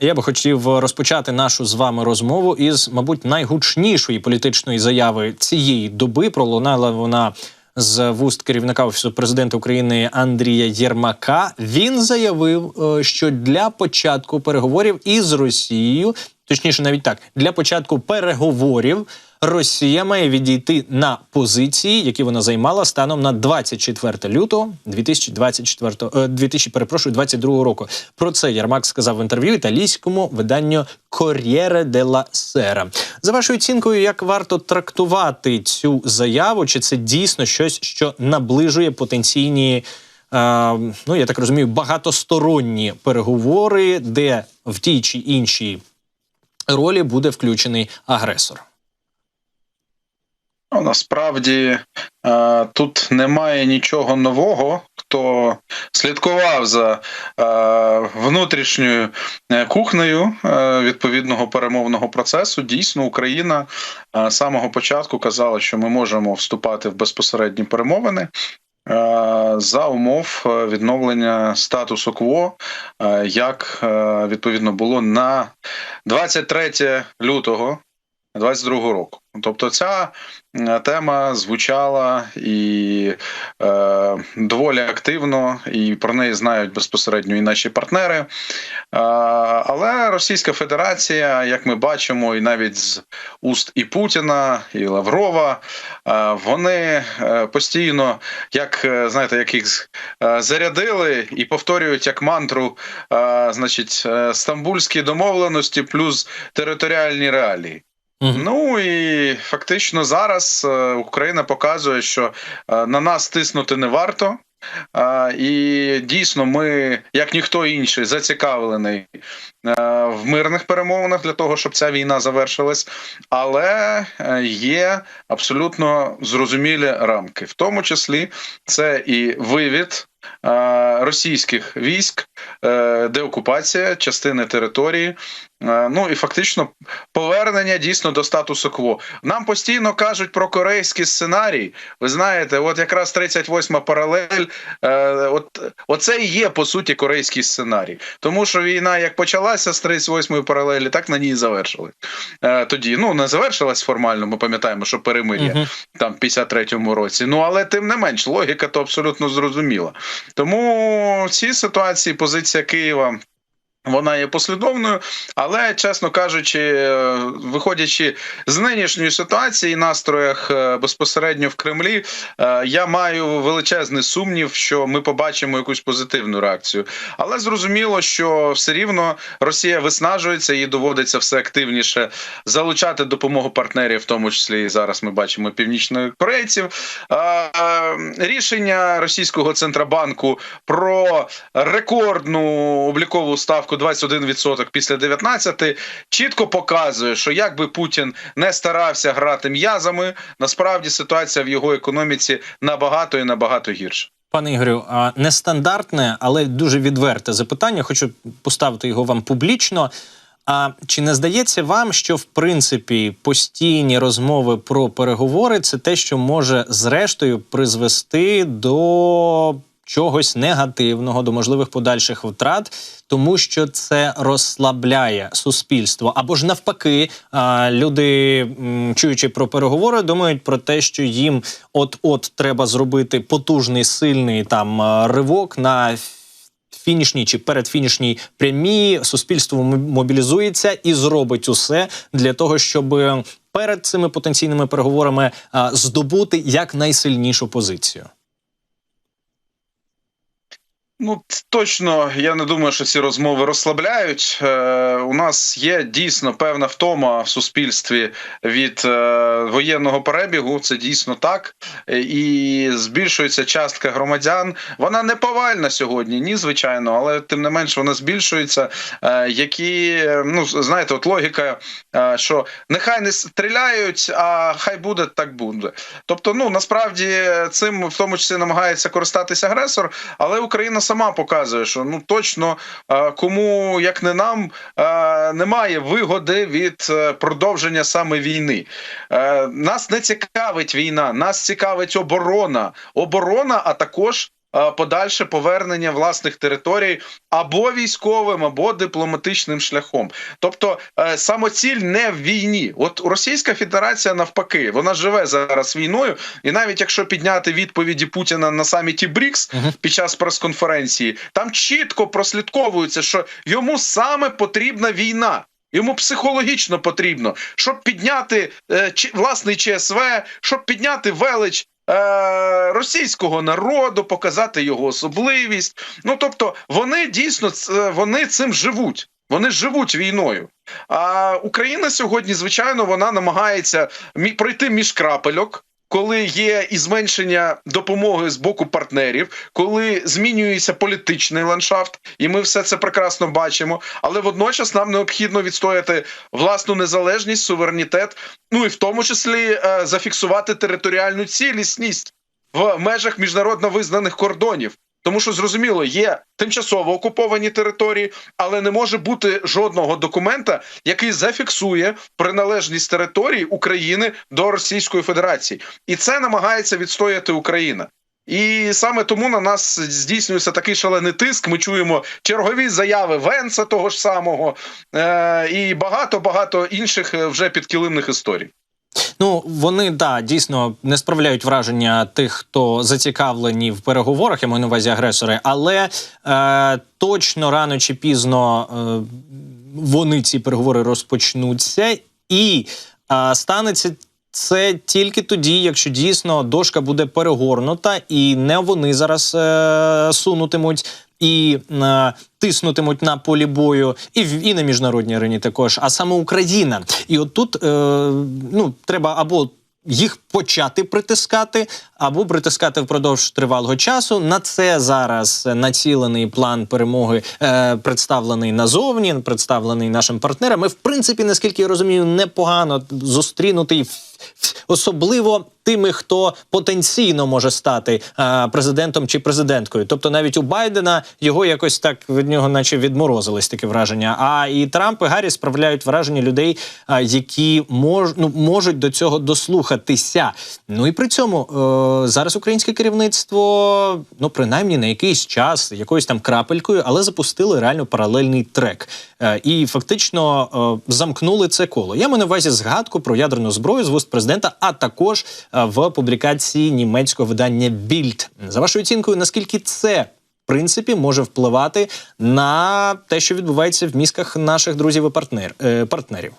Я би хотів розпочати нашу з вами розмову із, мабуть, найгучнішої політичної заяви цієї доби. Пролунала вона з вуст керівника офісу президента України Андрія Єрмака. Він заявив, е, що для початку переговорів із Росією, точніше, навіть так, для початку переговорів. Росія має відійти на позиції, які вона займала станом на 24 лютого 2024, е, 2000, перепрошую, 22 року. Про це Ярмак сказав в інтерв'ю італійському виданню Corriere della Sera. За вашою оцінкою, як варто трактувати цю заяву? Чи це дійсно щось, що наближує потенційні? е, Ну, я так розумію, багатосторонні переговори, де в тій чи іншій ролі буде включений агресор. Ну, насправді е, тут немає нічого нового. Хто слідкував за е, внутрішньою е, кухнею відповідного перемовного процесу, дійсно Україна з самого початку казала, що ми можемо вступати в безпосередні перемовини. За умов відновлення статусу кво, як відповідно було на 23 лютого 22 року. Тобто ця е, тема звучала і е, доволі активно, і про неї знають безпосередньо і наші партнери. Е, але Російська Федерація, як ми бачимо, і навіть з уст і Путіна, і Лаврова, е, вони е, постійно, як е, знаєте, як їх зарядили і повторюють як мантру, е, значить, стамбульські домовленості плюс територіальні реалії. Ну і фактично зараз е, Україна показує, що е, на нас тиснути не варто. Е, І дійсно, ми, як ніхто інший, зацікавлений в мирних перемовинах для того, щоб ця війна завершилась. Але е, є абсолютно зрозумілі рамки, в тому числі це і вивід е, російських військ, е, деокупація частини території. Е, Ну і фактично повернення дійсно до статусу кво. Нам постійно кажуть про корейський сценарій. Ви знаєте, от якраз 38 паралель, е, от оце і є по суті корейський сценарій. Тому що війна як почалася з 38-ї паралелі, так на ній і завершили. Е, Тоді ну не завершилась формально. Ми пам'ятаємо, що перемир'я Мгм. там в 53-му році. Ну але тим не менш, логіка то абсолютно зрозуміла. Тому в цій ситуації позиція Києва. Вона є послідовною, але чесно кажучи, е, виходячи з нинішньої ситуації настроях е, безпосередньо в Кремлі, е, я маю величезний сумнів, що ми побачимо якусь позитивну реакцію. Але зрозуміло, що все рівно Росія виснажується і доводиться все активніше залучати допомогу партнерів, в тому числі і зараз ми бачимо північнокорейців. Рішення російського центробанку про рекордну облікову ставку 21% після 19 чітко показує, що як би Путін не старався грати м'язами, насправді ситуація в його економіці набагато і набагато гірша. Пане Ігорю, нестандартне, але дуже відверте запитання. Хочу поставити його вам публічно. А чи не здається вам, що в принципі постійні розмови про переговори це те, що може зрештою призвести до чогось негативного, до можливих подальших втрат, тому що це розслабляє суспільство, або ж навпаки, люди, чуючи про переговори, думають про те, що їм от-от треба зробити потужний сильний там ривок на фінішній чи передфінішній прямі суспільство мобілізується і зробить усе для того, щоб перед цими потенційними переговорами здобути якнайсильнішу позицію. Ну точно я не думаю, що ці розмови розслабляють. Е, у нас є дійсно певна втома в суспільстві від е, воєнного перебігу. Це дійсно так, Е, і збільшується частка громадян. Вона не повальна сьогодні, ні, звичайно, але тим не менш вона збільшується. Е, які ну знаєте, от логіка, е, що нехай не стріляють, а хай буде так буде. Тобто, ну насправді цим в тому числі намагається користатися агресор, але Україна сама показує, що ну точно е, кому як не нам е, немає вигоди від е, продовження саме війни. Нас не цікавить війна, нас цікавить оборона. Оборона, а також подальше повернення власних територій або військовим, або дипломатичним шляхом. Тобто е, самоціль не в війні. От Російська Федерація навпаки, вона живе зараз війною, і навіть якщо підняти відповіді Путіна на саміті БРІКС під час прес-конференції, там чітко прослідковується, що йому саме потрібна війна. Йому психологічно потрібно, щоб підняти е, власний ЧСВ, щоб підняти велич е, російського народу, показати його особливість. Ну тобто, вони дійсно вони цим живуть. Вони живуть війною. А Україна сьогодні, звичайно, вона намагається пройти між крапельок. Коли є і зменшення допомоги з боку партнерів, коли змінюється політичний ландшафт, і ми все це прекрасно бачимо. Але водночас нам необхідно відстояти власну незалежність, суверенітет, ну і в тому числі е, зафіксувати територіальну цілісність в межах міжнародно визнаних кордонів. Тому що зрозуміло, є тимчасово окуповані території, але не може бути жодного документа, який зафіксує приналежність території України до Російської Федерації, і це намагається відстояти Україна. І саме тому на нас здійснюється такий шалений тиск. Ми чуємо чергові заяви Венса того ж самого е- і багато багато інших е, вже підкилимних історій. Ну вони да дійсно не справляють враження тих, хто зацікавлені в переговорах, я маю на увазі агресори, але е, точно рано чи пізно е, вони ці переговори розпочнуться, і е, станеться. Це тільки тоді, якщо дійсно дошка буде перегорнута, і не вони зараз е, сунутимуть і е, тиснутимуть на полі бою, і в і на міжнародній арені також, а саме Україна. І от тут е, ну треба або їх почати притискати, або притискати впродовж тривалого часу. На це зараз націлений план перемоги, е, представлений назовні, представлений нашим партнерам. І, в принципі, наскільки я розумію, непогано зустрінутий особливо тими, хто потенційно може стати е, президентом чи президенткою. Тобто, навіть у Байдена його якось так від нього, наче відморозилось таке враження. А і Трамп і Гарріс справляють враження людей, е, які мож, ну, можуть до цього дослухатися. Ну і при цьому е, зараз українське керівництво, ну принаймні на якийсь час, якоюсь там крапелькою, але запустили реально паралельний трек. Е, і фактично е, замкнули це коло. Я маю на увазі згадку про ядерну зброю з вуст президента, а також е, в публікації німецького видання Більд. За вашою оцінкою, наскільки це в принципі може впливати на те, що відбувається в мізках наших друзів і партнер, е, партнерів?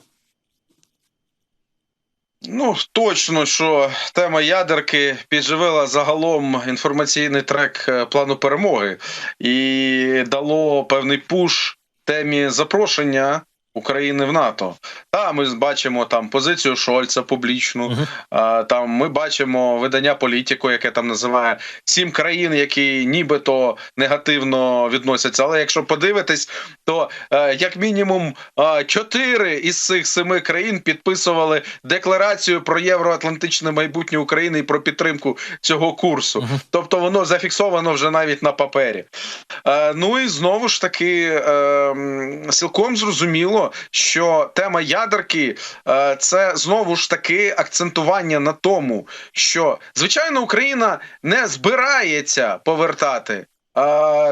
Ну точно, що тема ядерки підживила загалом інформаційний трек е, плану перемоги і дало певний пуш темі запрошення України в НАТО. Та ми бачимо там позицію Шольца публічну. Мгм. А, Там ми бачимо видання політику, яке там називає сім країн, які нібито негативно відносяться. Але якщо подивитись, то е, як мінімум е, чотири із цих семи країн підписували декларацію про євроатлантичне майбутнє України і про підтримку цього курсу. Мгм. Тобто воно зафіксовано вже навіть на папері. Е, ну і знову ж таки, е, цілком зрозуміло, що тема ядерки е, це знову ж таки акцентування на тому, що звичайно Україна не збирається повертати е,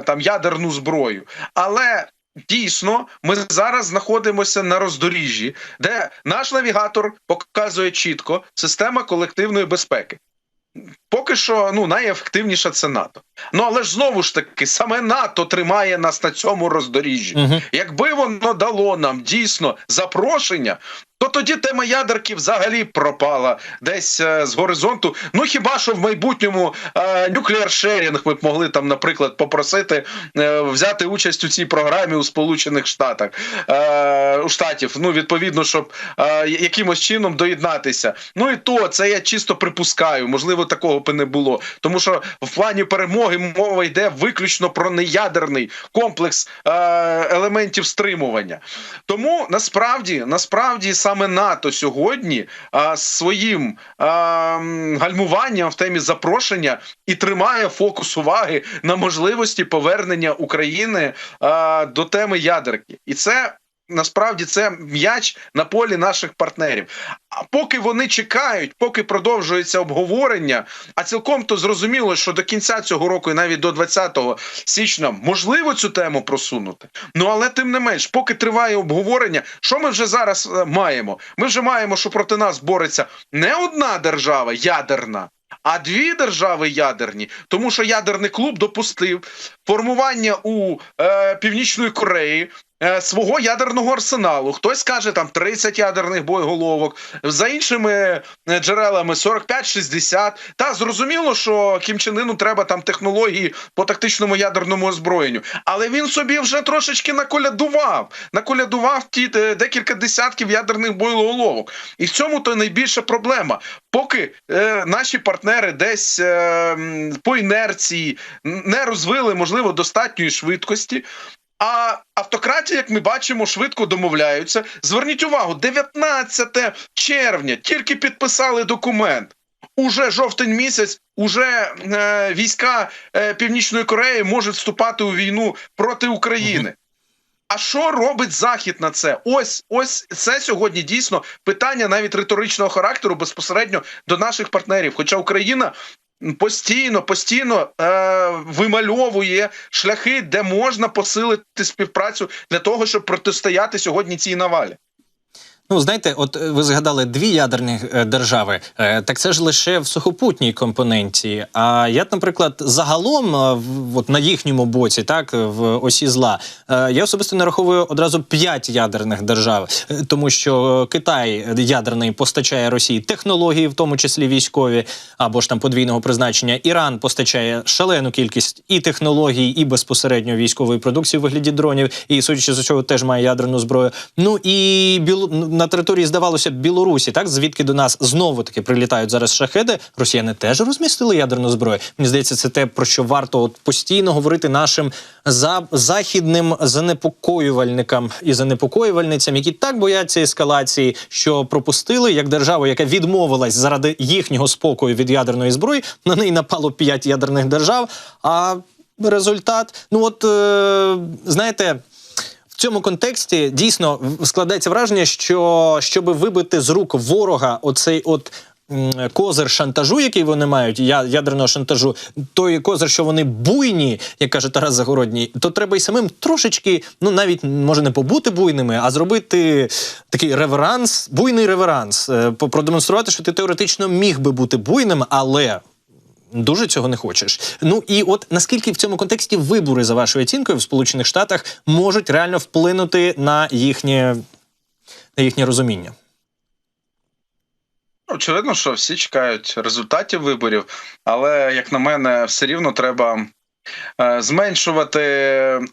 там ядерну зброю, але. Дійсно, ми зараз знаходимося на роздоріжжі, де наш навігатор показує чітко система колективної безпеки. Поки що ну найефективніша це НАТО. Ну але ж знову ж таки саме НАТО тримає нас на цьому роздоріжжі. Угу. Якби воно дало нам дійсно запрошення, то тоді тема ядерки взагалі пропала десь е, з горизонту. Ну хіба що в майбутньому е, нюклеар шерінг ми б могли там, наприклад, попросити е, взяти участь у цій програмі у Сполучених Штатах е, у штатів. Ну відповідно, щоб е, якимось чином доєднатися. Ну і то це я чисто припускаю. Можливо, такого б і не було, тому що в плані перемоги мова йде виключно про неядерний комплекс е, елементів стримування. Тому насправді, насправді, саме НАТО сьогодні а, своїм а, гальмуванням в темі запрошення і тримає фокус уваги на можливості повернення України а, до теми ядерки, і це. Насправді це м'яч на полі наших партнерів. А поки вони чекають, поки продовжується обговорення, а цілком то зрозуміло, що до кінця цього року і навіть до 20 січня можливо цю тему просунути. Ну але тим не менш, поки триває обговорення, що ми вже зараз е, маємо? Ми вже маємо, що проти нас бореться не одна держава ядерна. А дві держави ядерні, тому що ядерний клуб допустив формування у е, Північної Кореї свого ядерного арсеналу. Хтось каже там 30 ядерних боєголовок, за іншими е, джерелами 45-60. Та зрозуміло, що Кім Чен Ыну треба там технології по тактичному ядерному озброєнню, але він собі вже трошечки наколядував. Наколядував ті е, декілька десятків ядерних боєголовок. І в цьому то найбільша проблема. Поки е, наші партнери десь е, по інерції не розвили, можливо, достатньої швидкості. А автократія, як ми бачимо, швидко домовляються. Зверніть увагу, 19 червня тільки підписали документ. Уже жовтень місяць, уже е, війська е, Північної Кореї можуть вступати у війну проти України. А що робить Захід на це? Ось ось це сьогодні дійсно питання навіть риторичного характеру безпосередньо до наших партнерів. Хоча Україна постійно, постійно е, вимальовує шляхи, де можна посилити співпрацю для того, щоб протистояти сьогодні цій навалі. Ну, знаєте, от е, ви згадали дві ядерні е, держави. Е, Так це ж лише в сухопутній компоненті. А я, наприклад, загалом, от на їхньому боці, так в осі зла, я особисто нараховую одразу п'ять ядерних держав, тому що Китай ядерний постачає Росії технології, в тому числі військові, або ж там подвійного призначення. Іран постачає шалену кількість і технологій, і безпосередньо військової продукції в вигляді дронів, і судячи з усього, теж має ядерну зброю. Ну і Біло... на території здавалося б Білорусі, так звідки до нас знову таки прилітають зараз шахеди. Росіяни теж розмістили ядерну зброю. Мені здається, це те про що варто от постійно говорити нашим за західним занепокоювальникам і занепокоювальницям, які так бояться ескалації, що пропустили як державу, яка відмовилась заради їхнього спокою від ядерної зброї. На неї напало п'ять ядерних держав. А результат, ну от е, знаєте. Цьому контексті дійсно складається враження, що щоб вибити з рук ворога оцей от. Козир шантажу, який вони мають, я- ядерного шантажу, той козир, що вони буйні, як каже Тарас Загородній, то треба й самим трошечки, ну навіть може не побути буйними, а зробити такий реверанс, буйний реверанс, е, продемонструвати, що ти теоретично міг би бути буйним, але Дуже цього не хочеш. Ну і от наскільки в цьому контексті вибори за вашою оцінкою в Сполучених Штатах можуть реально вплинути на їхнє, на їхнє розуміння? Очевидно, що всі чекають результатів виборів, але як на мене, все рівно треба зменшувати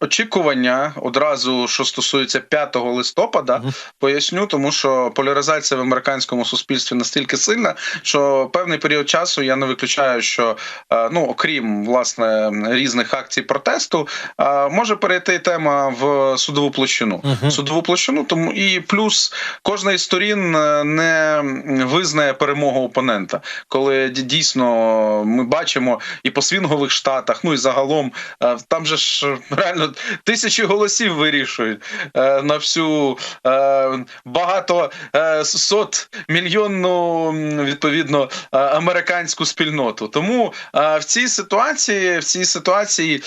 очікування одразу, що стосується 5 листопада. Поясню, тому що поляризація в американському суспільстві настільки сильна, що певний період часу я не виключаю, що е, ну окрім власне різних акцій протесту, е, може перейти тема в судову площину. Мгм. Судову площину, тому і плюс кожна із сторін е, не визнає перемогу опонента, коли дійсно ми бачимо і по свінгових штатах, ну і загалом е, там же ж реально тисячі голосів вирішують е, на всю е, багато сот мільйонну відповідно американську спільноту. Тому в цій ситуації, в цій ситуації,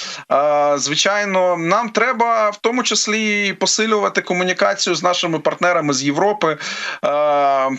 звичайно, нам треба в тому числі посилювати комунікацію з нашими партнерами з Європи.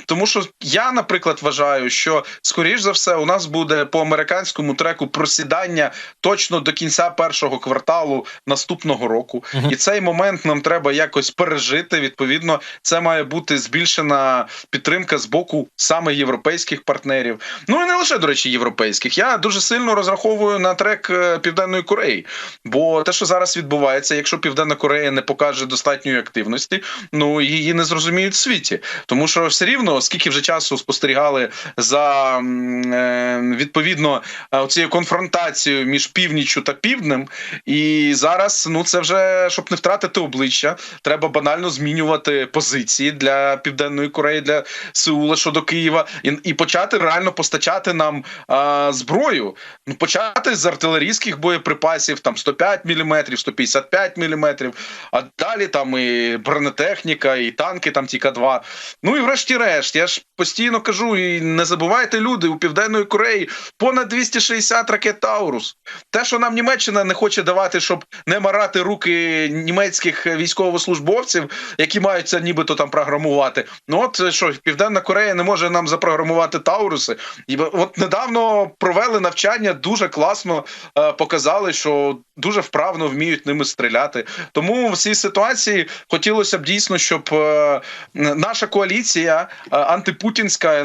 Тому що я, наприклад, вважаю, що скоріш за все у нас буде по американському треку просідання точно до кінця першого кварталу наступного року. Мгм. І цей момент нам треба якось пережити. Відповідно, це має бути збільшена підтримка з боку саме європейських партнерів. Ну і не лише до речі, європейських. Я дуже сильно розраховую на трек е, Південної Кореї. Бо те, що зараз відбувається, якщо Південна Корея не покаже достатньої активності, ну її не зрозуміють в світі. Тому що все рівно, скільки вже часу спостерігали за е, відповідно е, цією конфронтацією між північю. Північчю та півднем. І зараз ну це вже щоб не втратити обличчя, треба банально змінювати позиції для південної Кореї, для Сеула щодо Києва, і, і почати реально постачати нам а, зброю. Ну почати з артилерійських боєприпасів, там 105 мм, 155 мм, а далі там і бронетехніка, і танки, там ті К2. Ну і врешті-решт, я ж постійно кажу, і не забувайте люди у південної Кореї понад 260 ракет Таурус. Те, що нам Німеччина не хоче давати, щоб не марати руки німецьких військовослужбовців, які мають це нібито там програмувати. Ну от що Південна Корея не може нам запрограмувати Тауруси. І от недавно провели навчання, дуже класно е, показали, що дуже вправно вміють ними стріляти. Тому в цій ситуації хотілося б дійсно, щоб е, наша коаліція е, антипутінська,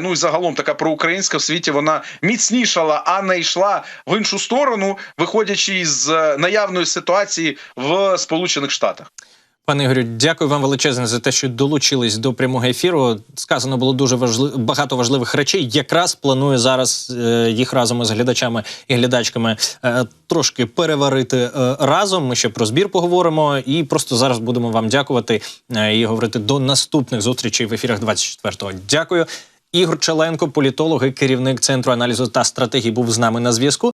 ну і загалом така проукраїнська в світі, вона міцнішала, а не йшла в іншу сторону, виходячи із е, наявної ситуації в Сполучених Штатах. Пане Ігорю, дякую вам величезне за те, що долучились до прямого ефіру. Сказано було дуже важли... багато важливих речей. Якраз планую зараз е, їх разом із глядачами і глядачками е, трошки переварити е, разом. Ми ще про збір поговоримо, і просто зараз будемо вам дякувати е, і говорити до наступних зустрічей в ефірах 24-го. Дякую. Ігор Челенко, політолог і керівник центру аналізу та стратегії, був з нами на зв'язку.